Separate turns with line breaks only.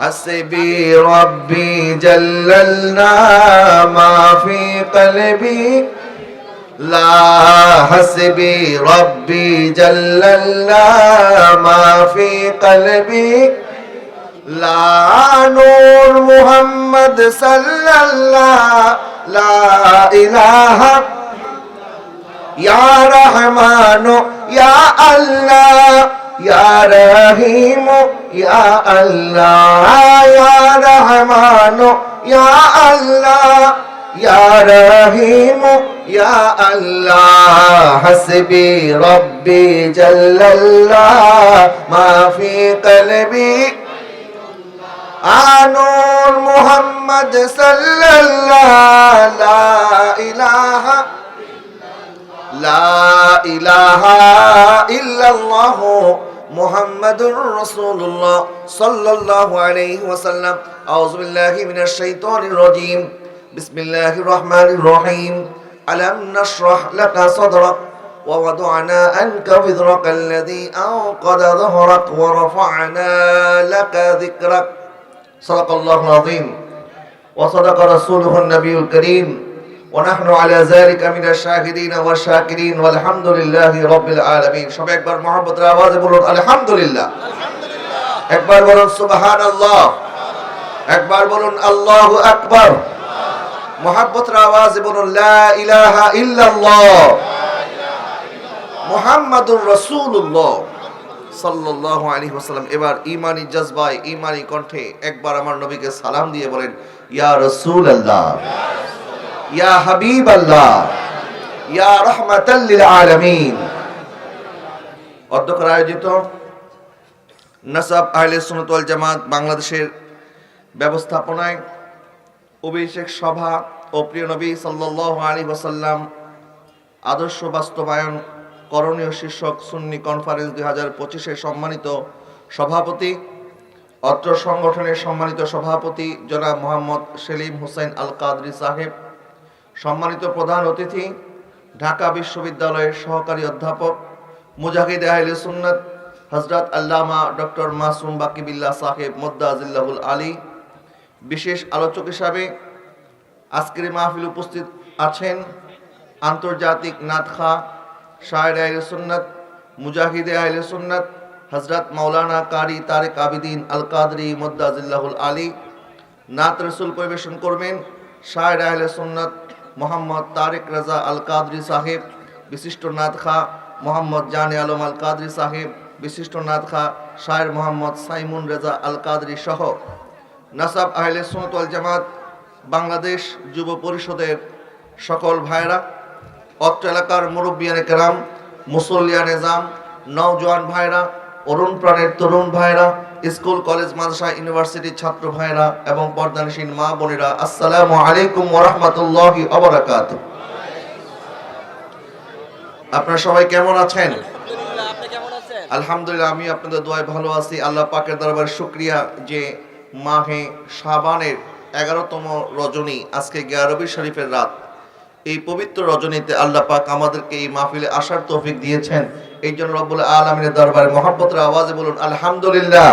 حسبي ربي جللنا ما في قلبي. لا حسبي ربي جللنا ما في قلبي. لا نور محمد صلى الله لا إله. يا رحمن يا الله. يا رحيم يا الله يا رحمن يا الله يا رحيم يا الله حسبي ربي جل الله ما في قلبي آنور محمد صلى الله لا إله لا إله إلا الله. محمد رسول الله صلى الله عليه وسلم أعوذ بالله من الشيطان الرجيم بسم الله الرحمن الرحيم ألم نشرح لك صدرك ووضعنا أنك وذرك الذي أوقد ظهرك ورفعنا لك ذكرك صدق الله العظيم وصدق رسوله النبي الكريم ونحن على ذلك من الشاهدين والشاكرين والحمد لله رب العالمين সবাই একবার মহব্বতের আওয়াজে বলুন আলহামদুলিল্লাহ একবার বলুন সুবহানাল্লাহ একবার বলুন আল্লাহু আকবার মহব্বতের আওয়াজে বলুন লা ইলাহা ইল্লাল্লাহ মুহাম্মাদুর রাসূলুল্লাহ সাল্লাল্লাহু আলাইহি ওয়াসাল্লাম এবার ঈমানি জজবায় ঈমানি কণ্ঠে একবার আমার নবীকে সালাম দিয়ে বলেন ইয়া রাসূলুল্লাহ ইয়া হাবিব আল্লাহ ইয়া রহমাতাল্লিল আলামিন। অধ্যক্ষের আয়োজিত নাসাব আহলে সুন্নাত ওয়াল জামাত বাংলাদেশের ব্যবস্থাপনায় অভিষেক সভা ও প্রিয় নবী সাল্লাল্লাহু আলাইহি ওয়াসাল্লাম আদর্শ বাস্তবায়ন করণীয় শীর্ষক সুন্নি কনফারেন্স দুই হাজার সম্মানিত সভাপতি, অত্র সংগঠনের সম্মানিত সভাপতি জনাব মোহাম্মদ সেলিম হোসেন আল কাদরি সাহেব সম্মানিত প্রধান অতিথি, ঢাকা বিশ্ববিদ্যালয়ের সহকারী অধ্যাপক, মুজাহিদ আহলে সুন্নত হজরত আল্লামা ডক্টর মাসুম বাকিবিল্লা সাহেব মোদ্দাজিল্লাহুল আলী, বিশেষ আলোচক হিসাবে আজকের মাহফিল উপস্থিত আছেন আন্তর্জাতিক নাতখা শায়ের আহলে সুন্নত, মুজাহিদে আহলে সুন্নত হজরত মাওলানা কারি তারেক আবিদিন আল কাদরি মোদ্দাজিল্লাহুল আলী। নাত রসুল পরিবেশন করবেন শায়ের আহলে সুন্নত মোহাম্মদ তারেক রাজা আল কাদরি সাহেব, বিশিষ্ট নাত খা মোহাম্মদ জানে আলম আল কাদরি সাহেব, বিশিষ্ট নাত খা শায়ের মোহাম্মদ সাইমুন রেজা আল কাদরি সহ নাসাব আহলে সুনত ওয়াল জামাত, বাংলাদেশ যুব পরিষদের সকল ভাইরা অত্র এলাকার মুরব্বিয়ানে কেরাম, মুসল্লিয়া নিজাম, নওজোয়ান ভাইরা অরুণ প্রাণের তরুণ ভাইরা স্কুল কলেজ মাদ্রাসা ইউনিভার্সিটির ছাত্র ভাইরা এবং পর্দানসীন মা বোনেরা আসসালামু আলাইকুম ওরহমতুল্লাহি অবরাকাত আপনারা সবাই কেমন আছেন?
আলহামদুলিল্লাহ আপনি কেমন আছেন?
আলহামদুলিল্লাহ আমি আপনাদের দোয়ায় ভালো আছি। আল্লাহ পাকের দরবার শুক্রিয়া যে মাহে শাবানের এগারোতম রজনী আজকে গিয়ারবি শরীফের রাত। এই পবিত্র রজনীতে আল্লাহ পাক আমাদেরকে এই মাহফিলে আসার তৌফিক দিয়েছেন। এই জন্য রব্বুল আলমিনের দরবারে মহাপত্র আওয়াজে বলুন আলহামদুলিল্লাহ।